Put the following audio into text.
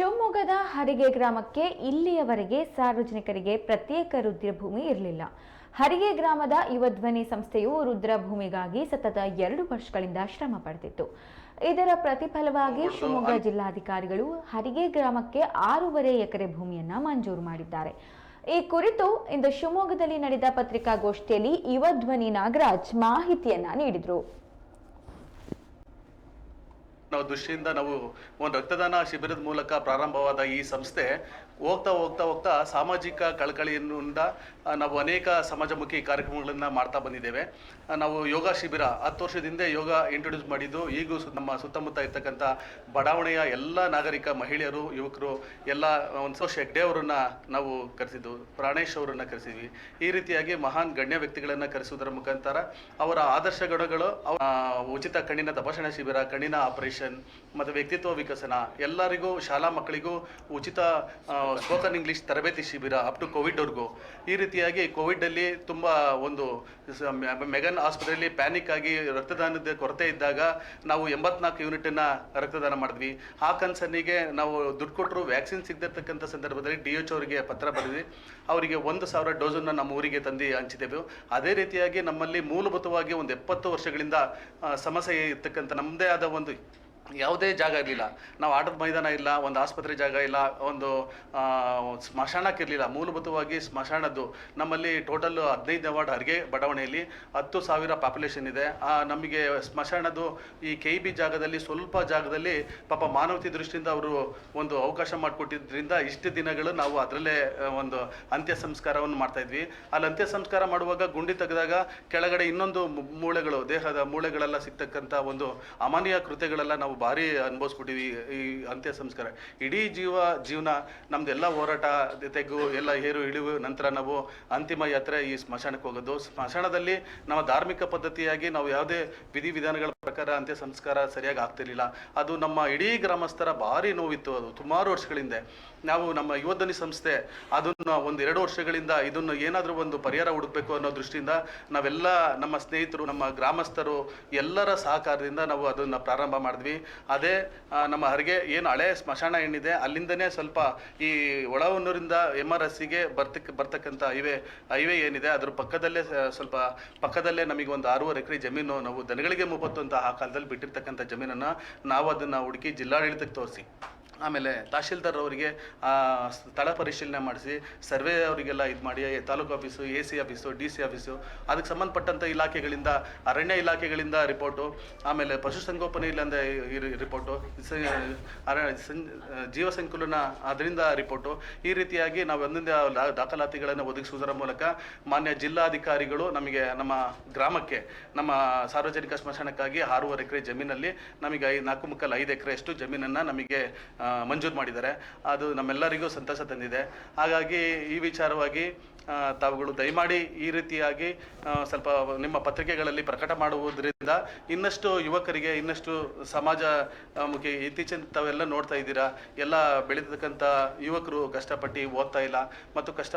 ಶಿವಮೊಗ್ಗದ ಹರಿಗೆ ಗ್ರಾಮಕ್ಕೆ ಇಲ್ಲಿಯವರೆಗೆ ಸಾರ್ವಜನಿಕರಿಗೆ ಪ್ರತ್ಯೇಕ ರುದ್ರಭೂಮಿ ಇರಲಿಲ್ಲ. ಹರಿಗೆ ಗ್ರಾಮದ ಯುವಧ್ವನಿ ಸಂಸ್ಥೆಯು ರುದ್ರಭೂಮಿಗಾಗಿ ಸತತ ಎರಡು ವರ್ಷಗಳಿಂದ ಶ್ರಮ ಪಡೆದಿತ್ತು ಇದರ ಪ್ರತಿಫಲವಾಗಿ ಶಿವಮೊಗ್ಗ ಜಿಲ್ಲಾಧಿಕಾರಿಗಳು ಹರಿಗೆ ಗ್ರಾಮಕ್ಕೆ ಆರೂವರೆ ಎಕರೆ ಭೂಮಿಯನ್ನ ಮಂಜೂರು ಮಾಡಿದ್ದಾರೆ. ಈ ಕುರಿತು ಇಂದು ಶಿವಮೊಗ್ಗದಲ್ಲಿ ನಡೆದ ಪತ್ರಿಕಾಗೋಷ್ಠಿಯಲ್ಲಿ ಯುವಧ್ವನಿ ನಾಗರಾಜ್ ಮಾಹಿತಿಯನ್ನ ನೀಡಿದರು. ನಾವು ದೃಷ್ಟಿಯಿಂದ ನಾವು ಒಂದು ರಕ್ತದಾನ ಶಿಬಿರದ ಮೂಲಕ ಪ್ರಾರಂಭವಾದ ಈ ಸಂಸ್ಥೆ ಹೋಗ್ತಾ ಹೋಗ್ತಾ ಹೋಗ್ತಾ ಸಾಮಾಜಿಕ ಕಳಕಳಿಯಿಂದ ನಾವು ಅನೇಕ ಸಮಾಜಮುಖಿ ಕಾರ್ಯಕ್ರಮಗಳನ್ನು ಮಾಡ್ತಾ ಬಂದಿದ್ದೇವೆ. ನಾವು ಯೋಗ ಶಿಬಿರ ಹತ್ತು ವರ್ಷದಿಂದ ಯೋಗ ಇಂಟ್ರೊಡ್ಯೂಸ್ ಮಾಡಿದ್ದು. ಈಗೂ ನಮ್ಮ ಸುತ್ತಮುತ್ತ ಇರ್ತಕ್ಕಂಥ ಬಡಾವಣೆಯ ಎಲ್ಲ ನಾಗರಿಕ ಮಹಿಳೆಯರು, ಯುವಕರು, ಎಲ್ಲ ಒಂದು ಹೆಗ್ಡೆ ಅವರನ್ನು ನಾವು ಕರೆಸಿದ್ದು. ಪ್ರಾಣೇಶ್ ಅವರನ್ನು ಕರೆಸಿದ್ವಿ. ಈ ರೀತಿಯಾಗಿ ಮಹಾನ್ ಗಣ್ಯ ವ್ಯಕ್ತಿಗಳನ್ನು ಕರೆಸುವುದರ ಮುಖಾಂತರ ಅವರ ಆದರ್ಶ ಗುಣಗಳು ಉಚಿತ ಕಣ್ಣಿನ ತಪಾಸಣಾ ಶಿಬಿರ, ಕಣ್ಣಿನ ಆಪರೇಷನ್ ಮತ್ತು ವ್ಯಕ್ತಿತ್ವ ವಿಕಸನ, ಎಲ್ಲರಿಗೂ, ಶಾಲಾ ಮಕ್ಕಳಿಗೂ ಉಚಿತ ಸ್ಪೋಕನ್ ಇಂಗ್ಲಿಷ್ ತರಬೇತಿ ಶಿಬಿರ ಅಪ್ ಟು ಕೋವಿಡ್ವರೆಗೂ ಈ ರೀತಿಯಾಗಿ ಕೋವಿಡಲ್ಲಿ ತುಂಬ ಒಂದು ಮೆಗನ್ ಆಸ್ಪತ್ರೆಯಲ್ಲಿ ಪ್ಯಾನಿಕ್ ಆಗಿ ರಕ್ತದಾನದ ಕೊರತೆ ಇದ್ದಾಗ ನಾವು ಎಂಬತ್ನಾಲ್ಕು ಯೂನಿಟನ್ನು ರಕ್ತದಾನ ಮಾಡಿದ್ವಿ. ಆ ಕನ್ಸರ್ನಿಗೆ ನಾವು ದುಡ್ಡು ಕೊಟ್ಟರು ವ್ಯಾಕ್ಸಿನ್ ಸಿಗದಿರ್ತಕ್ಕಂಥ ಸಂದರ್ಭದಲ್ಲಿ ಡಿ ಎಚ್ ಅವರಿಗೆ ಪತ್ರ ಬರೆದ್ವಿ. ಅವರಿಗೆ ಒಂದು ಸಾವಿರ ಡೋಸನ್ನು ನಮ್ಮ ಊರಿಗೆ ತಂದು ಹಂಚಿದೆವು. ಅದೇ ರೀತಿಯಾಗಿ ನಮ್ಮಲ್ಲಿ ಮೂಲಭೂತವಾಗಿ ಒಂದು ಎಪ್ಪತ್ತು ವರ್ಷಗಳಿಂದ ಸಮಸ್ಯೆ ಇರ್ತಕ್ಕಂಥ ನಮ್ಮದೇ ಆದ ಒಂದು ಯಾವುದೇ ಜಾಗ ಇರಲಿಲ್ಲ. ನಾವು ಆಟದ ಮೈದಾನ ಇಲ್ಲ, ಒಂದು ಆಸ್ಪತ್ರೆ ಜಾಗ ಇಲ್ಲ, ಒಂದು ಸ್ಮಶಾನಕ್ಕಿರಲಿಲ್ಲ ಮೂಲಭೂತವಾಗಿ ಸ್ಮಶಾನದ್ದು. ನಮ್ಮಲ್ಲಿ ಟೋಟಲ್ ಹದಿನೈದು ವಾರ್ಡ್ ಅರ್ಗೆ ಬಡಾವಣೆಯಲ್ಲಿ ಹತ್ತು ಸಾವಿರ ಪಾಪ್ಯುಲೇಷನ್ ಇದೆ. ನಮಗೆ ಸ್ಮಶಾನದ್ದು ಈ ಕೆ ಬಿ ಜಾಗದಲ್ಲಿ ಸ್ವಲ್ಪ ಜಾಗದಲ್ಲಿ ಪಾಪ ಮಾನವತೆ ದೃಷ್ಟಿಯಿಂದ ಅವರು ಒಂದು ಅವಕಾಶ ಮಾಡಿಕೊಟ್ಟಿದ್ದರಿಂದ ಇಷ್ಟು ದಿನಗಳು ನಾವು ಅದರಲ್ಲೇ ಒಂದು ಅಂತ್ಯ ಸಂಸ್ಕಾರವನ್ನು ಮಾಡ್ತಾಯಿದ್ವಿ ಅಲ್ಲಿ ಅಂತ್ಯ ಸಂಸ್ಕಾರ ಮಾಡುವಾಗ ಗುಂಡಿ ತೆಗೆದಾಗ ಕೆಳಗಡೆ ಇನ್ನೊಂದು ಮೂಳೆಗಳು, ದೇಹದ ಮೂಳೆಗಳೆಲ್ಲ ಸಿಗ್ತಕ್ಕಂಥ ಒಂದು ಅಮಾನ್ಯ ಕೃತ್ಯಗಳೆಲ್ಲ ನಾವು ಭಾರಿ ಅನುಭವಿಸ್ಬಿಟ್ಟಿವಿ ಈ ಅಂತ್ಯ ಸಂಸ್ಕಾರ. ಇಡೀ ಜೀವ ಜೀವನ ನಮ್ದೆಲ್ಲ ಹೋರಾಟ ತೆಗು ಎಲ್ಲ ಏರು ಇಳಿವು, ನಂತರ ನಾವು ಅಂತಿಮ ಯಾತ್ರೆ ಈ ಸ್ಮಶಾನಕ್ಕೆ ಹೋಗೋದು. ಸ್ಮಶಾನದಲ್ಲಿ ನಮ್ಮ ಧಾರ್ಮಿಕ ಪದ್ಧತಿಯಾಗಿ ನಾವು ಯಾವುದೇ ವಿಧಿವಿಧಾನಗಳ ಪ್ರಕಾರ ಅಂತ್ಯ ಸಂಸ್ಕಾರ ಸರಿಯಾಗಿ ಆಗ್ತಿರ್ಲಿಲ್ಲ. ಅದು ನಮ್ಮ ಇಡೀ ಗ್ರಾಮಸ್ಥರ ಭಾರಿ ನೋವಿತ್ತು ಅದು ಸುಮಾರು ವರ್ಷಗಳಿಂದ. ನಾವು ನಮ್ಮ ಯುವಧ್ವನಿ ಸಂಸ್ಥೆ ಅದನ್ನು ಒಂದು ಎರಡು ವರ್ಷಗಳಿಂದ ಇದನ್ನು ಏನಾದರೂ ಒಂದು ಪರಿಹಾರ ಹುಡುಕಬೇಕು ಅನ್ನೋ ದೃಷ್ಟಿಯಿಂದ ನಾವೆಲ್ಲ ನಮ್ಮ ಸ್ನೇಹಿತರು, ನಮ್ಮ ಗ್ರಾಮಸ್ಥರು ಎಲ್ಲರ ಸಹಕಾರದಿಂದ ನಾವು ಅದನ್ನು ಪ್ರಾರಂಭ ಮಾಡಿದ್ವಿ. ಅದೇ ನಮ್ಮ ಹರಿಗೆ ಏನು ಹಳೆ ಸ್ಮಶಾನ ಏನಿದೆ ಅಲ್ಲಿಂದನೇ ಸ್ವಲ್ಪ ಈ ಒಳಹೊನ್ನೂರಿಂದ ಎಂ ಆರ್ ಎಸ್ಸಿಗೆ ಬರ್ತಕ್ಕ ಬರ್ತಕ್ಕಂಥ ಹೈವೇ ಹೈವೇ ಏನಿದೆ, ಅದ್ರ ಪಕ್ಕದಲ್ಲೇ ಸ್ವಲ್ಪ ಪಕ್ಕದಲ್ಲೇ ನಮಗೆ ಒಂದು ಆರೂವರೆ ಎಕರೆ ಜಮೀನು ನಾವು ದನಗಳಿಗೆ ಮುಪ್ಪತ್ತು ಆ ಕಾಲದಲ್ಲಿ ಬಿಟ್ಟಿರ್ತಕ್ಕಂಥ ಜಮೀನನ್ನು ನಾವು ಅದನ್ನು ಹುಡುಕಿ ಜಿಲ್ಲಾಡಳಿತಕ್ಕೆ ತೋರಿಸಿ. ಆಮೇಲೆ ತಹಶೀಲ್ದಾರ್ ಅವರಿಗೆ ಸ್ಥಳ ಪರಿಶೀಲನೆ ಮಾಡಿಸಿ, ಸರ್ವೆ ಅವರಿಗೆಲ್ಲ ಇದು ಮಾಡಿ taluk office, A, C office, D, C office, ಅದಕ್ಕೆ ಸಂಬಂಧಪಟ್ಟಂಥ ಇಲಾಖೆಗಳಿಂದ, ಅರಣ್ಯ ಇಲಾಖೆಗಳಿಂದ ರಿಪೋರ್ಟು, ಆಮೇಲೆ ಪಶುಸಂಗೋಪನೆ ಇಲ್ಲಂದ ರಿಪೋರ್ಟು ಜೀವಸಂಕುಲನ ಸಂ- ಜೀವ ಸಂಕುಲನ ಅದರಿಂದ ರಿಪೋರ್ಟು, ಈ ರೀತಿಯಾಗಿ ನಾವು ಒಂದೊಂದೇ ದಾಖಲಾತಿಗಳನ್ನು ಒದಗಿಸುವುದರ ಮೂಲಕ ಮಾನ್ಯ ಜಿಲ್ಲಾಧಿಕಾರಿಗಳು ನಮಗೆ ನಮ್ಮ ಗ್ರಾಮಕ್ಕೆ, ನಮ್ಮ ಸಾರ್ವಜನಿಕ ಸ್ಮಶಾನಕ್ಕಾಗಿ ಆರೂವರೆ ಎಕರೆ ಜಮೀನಲ್ಲಿ ನಮಗೆ ಐದು ನಾಲ್ಕು ಮುಕ್ಕಲ್ ಐದು ಎಕರೆಯಷ್ಟು ಜಮೀನನ್ನು ನಮಗೆ ಮಂಜೂರು ಮಾಡಿದ್ದಾರೆ. ಅದು ನಮ್ಮೆಲ್ಲರಿಗೂ ಸಂತಸ ತಂದಿದೆ. ಹಾಗಾಗಿ ಈ ವಿಚಾರವಾಗಿ ತಾವುಗಳು ದಯಮಾಡಿ ಈ ರೀತಿಯಾಗಿ ಸ್ವಲ್ಪ ನಿಮ್ಮ ಪತ್ರಿಕೆಗಳಲ್ಲಿ ಪ್ರಕಟ ಮಾಡುವುದರಿಂದ ಇನ್ನಷ್ಟು ಯುವಕರಿಗೆ, ಇನ್ನಷ್ಟು ಸಮಾಜ ಮುಖಿ ಇತ್ತೀಚಿನ ತಾವೆಲ್ಲ ನೋಡ್ತಾ ಇದ್ದೀರಾ. ಎಲ್ಲ ಬೆಳೀತಕ್ಕಂಥ ಯುವಕರು ಕಷ್ಟಪಟ್ಟು ಓದ್ತಾ ಇಲ್ಲ. ಮತ್ತು ಕಷ್ಟ